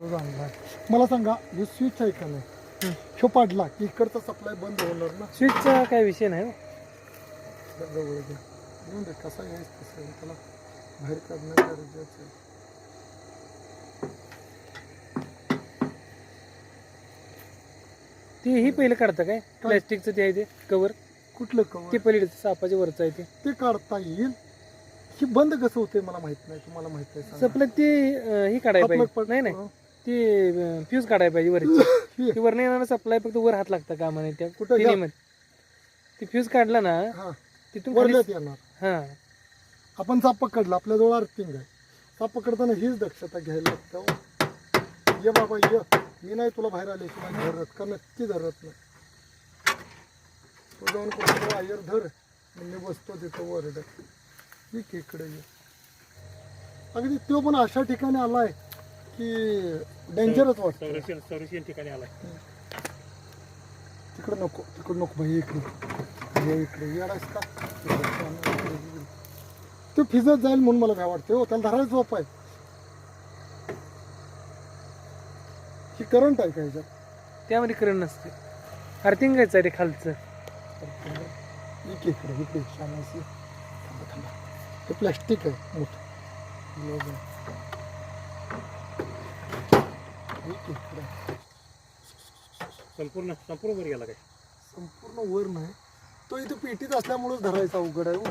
मला सांगा हे स्विच आहे का नाही? ह्यो पाडला की इकडचा सप्लाय बंद होणार ना? स्विचचा काय विषय नाही हो. जवळ घ्या. येऊन दे कसा यायचं तसं आहे. त्याला बाहेर काढणं गरजेचं आहे. ते ही पहिलं काढतं काय? प्लॅस्टिकचं ते आहे ते कवर कुठलं ते कवर पलीकडे सापाच्या वरचं आहे ते. ते काढता येईल? ही बंद कसं होते मला माहीत नाही तुम्हाला माहीत आहे सांगा. सप्लाय ते अं, ही काढायला आपलं पाहिजे. नाही नाही. हं. ते फ्यूज काढायला पाहिजे वरची हे, ते वरनं येणारा सप्लाय फक्त वर हात लागतं कामा नाही त्या कुठं? घ्या? मध्ये. ते फ्यूज काढला ना हा. तिथून वरल्यात येणार. हा. आपण साप पकडला आपल्याजवळ अर्थिंग आहे. साप पकडताना हीच दक्षता घ्यायला लागतं. ये बाबा ये. मी नाही तुला बाहेर आले शिवाय धरत का? नक्की धरत नाही तू जाऊन कुठं वायर धर. आणि मी बसतो तिथं वरड ये की इकडे ये. अगदी तो पण अशा ठिकाणी आलाय. की डेंजरच वाटतं. संरक्षण संरक्षण ठिकाणी आलाय. तिकडे नको तिकडे नको भाई इकडे. ये इकडे येडायस का. तो फिजत जाईल म्हणून मला काय वाटतं हो त्याला धरायला झोप आहे. ही करंट आहे का ह्याच्यात? त्यामध्ये करंट नसते. अर्थिंग घ्यायचं आहे रे खालचं. एक इकडे इकडे छान असे थांबा थांबा. हे प्लॅस्टिक आहे मोठं ग्लोब आहे. एक इकडे संपूर्ण संपूर्ण वर गेला काय? संपूर्ण वर नाही. तो इथे पेटीत असल्यामुळेच धरायचा अवघड आहे हो.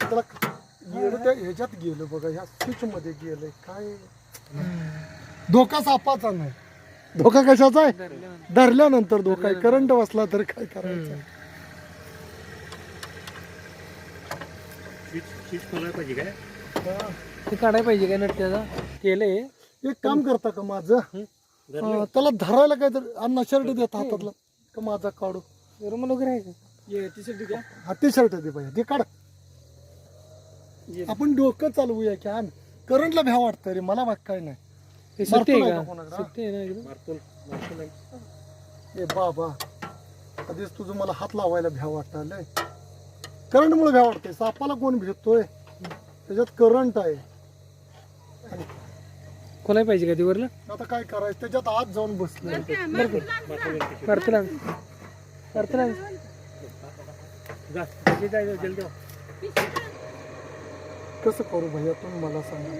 त्याला गेलं त्या ह्याच्यात गेलं बघा ह्या स्विच मध्ये गेलंय. काय? धोका सापाचा नाही. धोका कशाचा आहे? धरल्यानंतर धोका आहे. करंट बसला तर काय करायचं? स्विच स्विच खोलायला पाहिजे काय? हा. ते काढायला पाहिजे काय नट त्याचा केलंय. एक काम करता का माझं? त्याला धरायला काय तर अन्न शर्ट देता हातातला. का माझा काढू? रुमाल वगैरे आहे का? हा टी शर्ट दे पाहिजे ते काढ. आपण डोकं चालवूया की आण. करंटला भ्या वाटतं रे मला बाग काय नाही. ते मारतो नाही का का कोणाकडं? सुट्टी आहे ना एकदम मारतोल मारतोल आहे. ए बाबा. आधीच तुझं मला हात लावायला भ्या वाटायलंय करंटमुळे भ्या वाटतंय. सापाला कोण भेटतोय त्याच्यात करंट आहे. खोलाय पाहिजे का ते वरलं आता काय करायचं? त्याच्यात आत जाऊन बसले जल्दी जा, जल्दी जा. कसं करू भैया तुम्ही मला सांगा.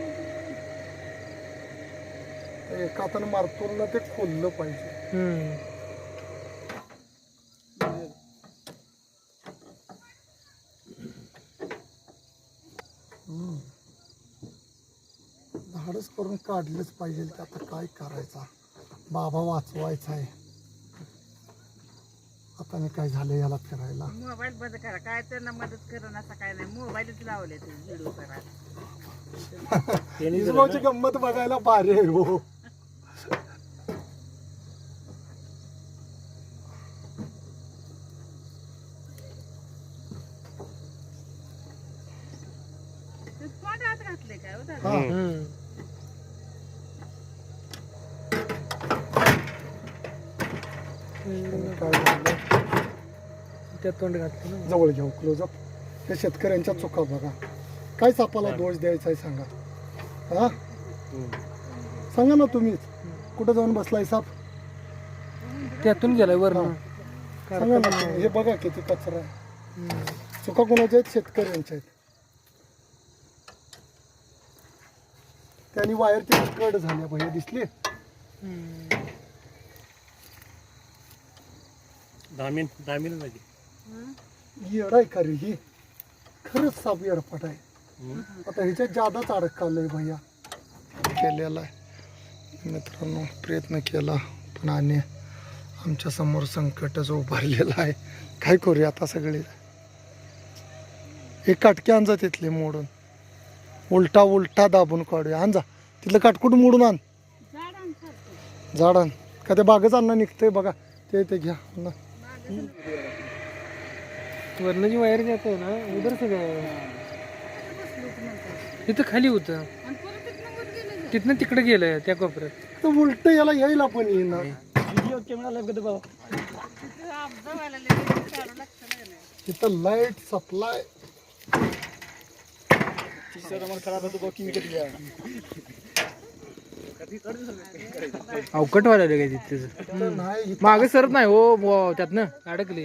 एका हाताने मारतो ना ते खोललं पाहिजे. करून काढलंच पाहिजे. आता काय करायचा? बाबा वाचवायचा आहे आता नाही काय झालं याला फिरायला. मोबाईल बंद करा. काय त्यांना मदत करणं असं काय नाही. मोबाईलच लावले ते व्हिडिओ करा. गंमत बघायला भारी आहे हो ते स्पॉट आत घातले काय हो दादा? हा हम्म काय झालं त्यात तोंड घातलं ना. जवळ घेऊ क्लोजअप त्या शेतकऱ्यांच्या चुका बघा. काय सापाला दोष द्यायचा आहे सांगा. हा? सांगा ना तुम्हीच. कुठं जाऊन बसलाय साप? त्यातून गेलाय वर सांगा ना. हे बघा किती कचरा आहे. चुका कोणाच्या आहेत? शेतकऱ्यांच्या आहेत. त्यांनी वायरची कड झाल्या पाहिजे दिसली? दहा मिनिट माझी हं? येड आहे. का रे ही. खरंच साप येडपट आहे. आता ह्याच्यात जादाच अडकवलंय भैया. केलेला आहे. मित्रांनो प्रयत्न केला पण आणि आमच्यासमोर संकटच उभारलेलं आहे. काय करूया आता सगळे? एक काटके आणजा तिथले मोडून. उलटा उलटा दाबून काढूया. आणजा तिथलं काटकुट मोडून आण. झाडांसारखं. झाड आण. का ते बागच अन्न निघतंय बघा. ते ते घ्या. अन्न. वरनं जी वायर जात आहे ना उधर होतो नंतर. तिथं खाली होतं. आणि परत तिथनं तिकडे गेलं त्या कोपऱ्यात. तर उलट याला यायला पण येईना. तिथं अपघात व्हायला लागले, तिथं काढू लागतं ना का नाही? तिथं लाइट सप्लाय अवकट व्हायला काय तिथं? मागे सरत नाही हो बुवा, त्यातनं अडकले.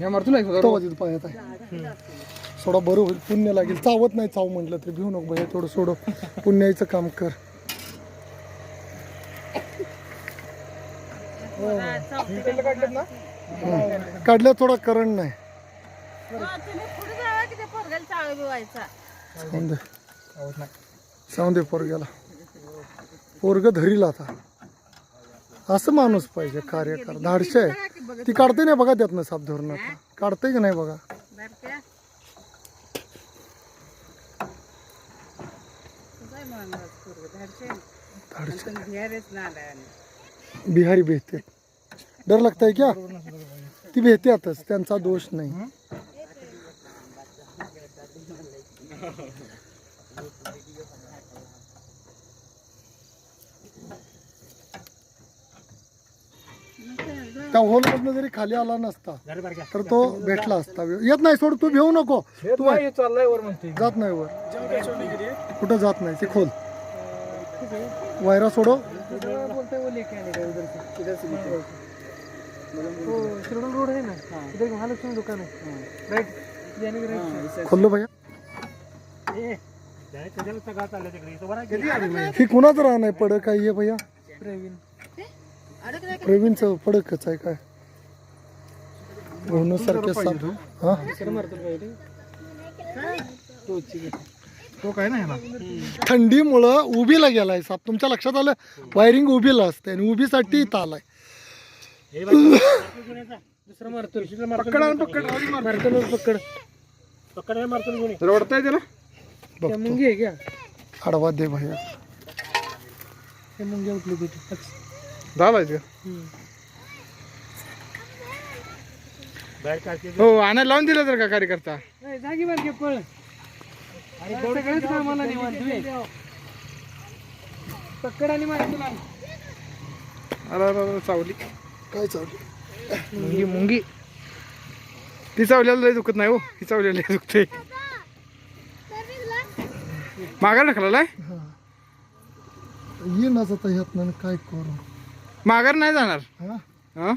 या मारतो पायात आहे. सोडा बरं होईल. पुण्य लागेल. चावत नाही चाव म्हटलं तरी. भिऊ नको भैया थोडं सोडं. पुण्याचं काम कर. काढल्या थोडा करंट नाही. जाऊन दे. जाऊन दे पोरग्याला. पोरग धरील आता. असं माणूस पाहिजे कार्यकर धाडशे आहे ती काढते नाही बघा त्यातनं साप धरून आता. काढते की नाही बिहारी भेटते. डर लगता है क्या? ती त्यांचा दोष नाही. त्या होल मधनं जरी खाली आला नसता जरा बरं घ्या. तर तो भेटला असता. येत नाही सोड तू भेऊ नको. तू चाललाय वर म्हणते जात नाही वर. कुठं जात नाही ते खोल. वायरा सोडो. बोलतोय वो लेके आने का उधर से शिरडून रोड आहे ना महालक्ष्मी दुकान आहे राईट जाने का? राईट खोललो भैया. ही कुणाचं राहण आहे? पड काय आहे भैया? प्रवीण. प्रवीणचं पडकच आहे काय? सारखे साप हा? तो काय नाही थंडीमुळं उभीला गेलाय साप. तुमच्या लक्षात आलं? वायरिंग उभीला असते आणि उभीसाठी इथं आलाय. हे मारतो. दुसरा मारतो लोक पकड पकड. हे मारतो घेऊन ये. रवडताय त्याला? बघ मुंगी आहे क्या? आडवा दे भैया. मुंग्या उठली काढते हो आणायला लावून दिलं तर का कार्यकर्ता? जागी बारके पळ. अरे सगळंच कामाला निवांत तुम्ही पकड आणि मार तुला. अरे चावली काय चावली मुंगी मुंगी. ती चावल्याला लय दुखत नाही हो. ही चावल्याला लय दुखते माघार ढकलाय ये ना आता ह्यातनं काय करू? माघार नाही जाणार? हा?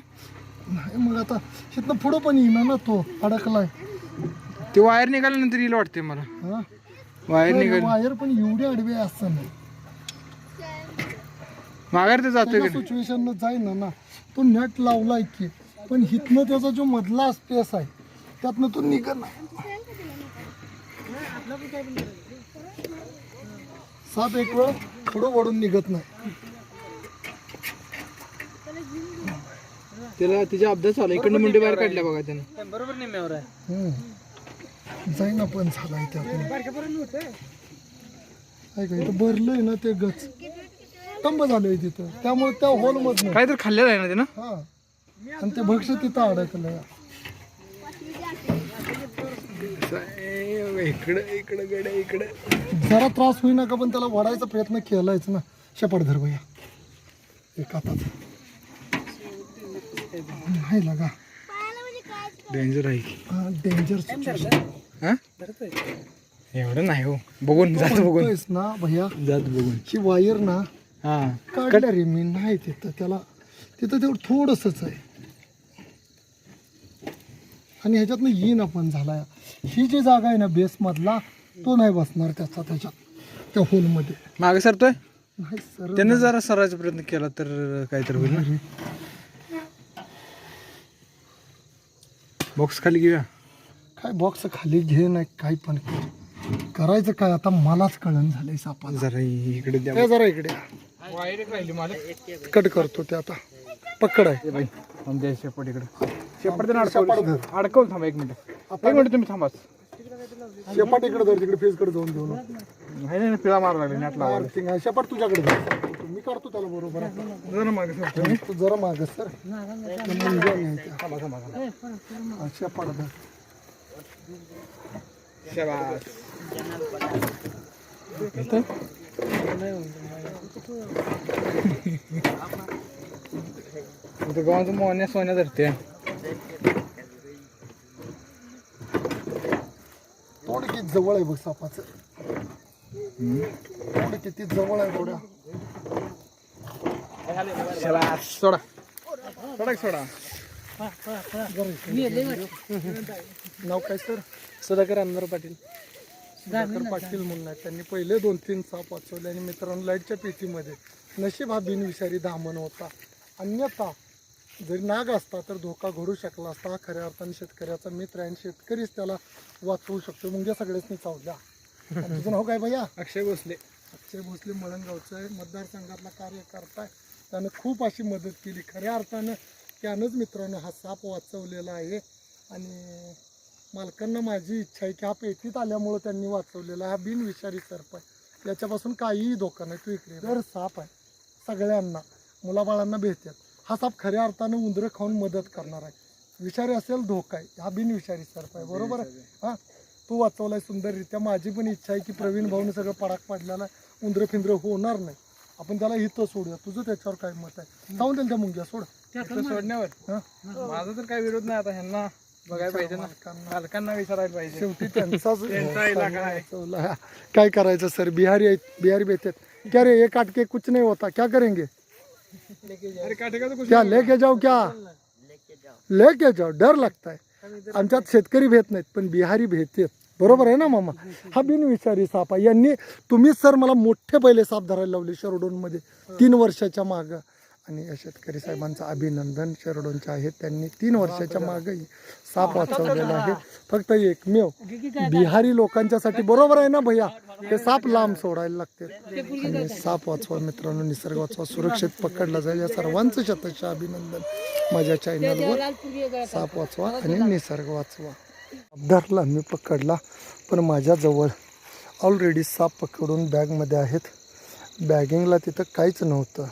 नाही मग आता इथनं पुढं पण येईना ना तो अडकलाय. ते वायर निघाल्यानंतर येईल वाटते मला. हा? वायर निघाल. वायर पण एवढे आडवे असतं नाही. माघार ते जातोय त्या सिच्युएशन जाईना ना. तो नेट लावलाय की पण हिथनं त्याचा जो मधला स्पेस आहे त्यातनं तो नाही साप एक वेळ पुढं वडून निघत नाही. त्याला तिच्या अभ्यास झाला इकडनं मुंडी बाहेर काढल्या बघा त्याने. बरोबर निम्यावर आहे. हम्म. जाईना पण झालाय त्यातून ऐका इथं भरलंय ना ते गच. टंब झालंय तिथं. त्यामुळे त्या हॉल मधनं काय तर खाल्लेलं आहे ना त्यानं? हा. आणि ते भक्ष तिथं अडकलंय. इकडं इकडं गड्या इकडं. जरा त्रास होईना का पण त्याला वाढायचा प्रयत्न केलायच ना. शपाट धर भैया. एक हातात. नाही लागा. डेंजर आहे. डेंजर हा? एवढं नाही हो. बघून जात बघून. ना भैया? जात बघून. ही वायर ना हा. काढल्या रे मी नाही तिथं. त्याला तिथं तेवढं थोडंसंच आहे. आणि ह्याच्यातनं येईन आपण झालाय. ही जी जागा आहे ना बेस मधला तो नाही बसणार त्याचा त्याच्यात त्या होलमध्ये मागे सरतोय? नाही सर त्यानं जरा सरायचा प्रयत्न केला तर काहीतरी होईल ना? बॉक्स खाली घेऊया. काय बॉक्स खाली घे नाही काय पण कर. करायचं काय आता मलाच कळण झालंय सापाला जरा इकडे द्या. जरा इकडे वायर राहिली मला कट करतो ते आता. पकड आहे. बाई आमच्या शेपट इकडे. शेपट तर शेपाट अडकवलं. धर. अडकवलं थांबा एक मिनिट. एक मिनिट तुम्ही थांबा शेपाट इकडे धर तिकडे फेसकडे जाऊन देऊ. नाही नाही पिळा मारा लागले नेट लावा नाही. शेपाट तुझ्याकडे धर. मी काढतो त्याला बरोबर. आता. जरा मागे सरतो तू जरा माग सर. शेपाट धर शाबास. इथं? गावाचं मोहन्या सोन्या धरते तोड किती जवळ आहे बघ सापाचं. तोड किती जवळ आहे थोड्या सोडा. सोडा सोडा? नाव काय सर? सुधाकर आमदार पाटील. सुधाकर पाटील म्हणून आहे त्यांनी पहिले दोन तीन साप वाचवले आणि मित्रांनो लाईटच्या पेटीमध्ये नशीब हा बिनविषारी धामण होता. अन्यथा जरी नाग असता तर धोका घडू शकला असता. हा खऱ्या अर्थाने शेतकऱ्याचा मित्र आहे आणि शेतकरीच त्याला वाचवू शकतो. म्हणजे सगळ्यांनी चावल्या तुझं नाव काय भैया? अक्षय भोसले. अक्षय भोसले मळंगावचं आहे. मतदारसंघातला कार्यकर्ता आहे. त्यानं खूप अशी मदत केली. खऱ्या अर्थानं त्यानंच मित्रांनो हा साप वाचवलेला आहे आणि मालकांना माझी इच्छा आहे की हा पेटीत आल्यामुळं त्यांनी वाचवलेला हा बिनविषारी सर्प आहे. याच्यापासून काहीही धोका नाही. तू इकडे जर साप आहे. सगळ्यांना मुलाबाळांना भेटतात हा साप खऱ्या अर्थानं उंदरं खाऊन मदत करणार आहे. विषारी असेल धोका आहे. हा बिनविषारी सर्प आहे. बरोबर आहे? हा? तू वाचवलाय सुंदररित्या माझी पण इच्छा आहे की प्रवीण भाऊने सगळं पडाक पाडलेला उंदरं फिंदरं होणार नाही. आपण त्याला इथं सोडूया. तुझं त्याच्यावर काय मत आहे? जाऊन त्याला त्या मुंग्या सोड. इथं सोडण्यावर? हा? माझा तर काय विरोध नाही आता ह्यांना बघायला पाहिजे ना. मालकांना. मालकांना विचारायला पाहिजे. शेवटी त्यांचाच त्यांचा इलाका आहे. वाचवला. काय करायचं सर? बिहारी आहेत बिहारी बेतात क्या रे एक काट के कुछ नहीं होता. क्या करेंगे? अरे काटेका तो क्या लेके जाओ क्या? लेके जाओ. डर लगता है. आमच्यात शेतकरी भेट नाहीत पण बिहारी भेटतात. बरोबर आहे ना मामा? हा बिनविषारी साप आहे. यांनी तुम्हीच सर मला मोठे पहिले साप धरायला लावले शरडोनमध्ये तीन वर्षाच्या मागं. आणि या शेतकरी साहेबांचं अभिनंदन. शरडोनचे आहे त्यांनी तीन वर्षाच्या मागंही साप वाचवलेला आहे. फक्त एकमेव. बिहारी लोकांच्यासाठी बरोबर आहे ना भैया? ते साप लांब सोडायला लागते. आणि साप वाचवा मित्रांनो निसर्ग वाचवा सुरक्षित पकडला जाईल. या सर्वांचं शतश अभिनंदन. माझ्या चॅनलवर साप वाचवा आणि निसर्ग वाचवा. धरला मी पकडला पण माझ्याजवळ ऑलरेडी साप पकडून बॅगमध्ये आहेत. बॅगिंगला तिथं काहीच नव्हतं.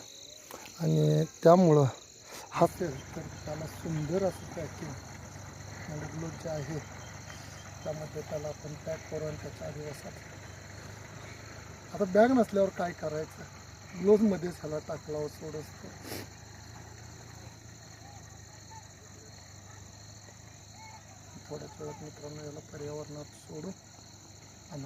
आणि त्यामुळं हा तर त्याला सुंदर असं पॅकिंग ग्लोव जे आहे त्यामध्ये त्याला आपण पॅक करून त्याच्या दिवसात आता बॅग नसल्यावर काय करायचं? ग्लोजमध्येच ह्याला टाकला सोड थोड्याच वेळात मित्रांनो याला पर्यावरणात सोडू. आणा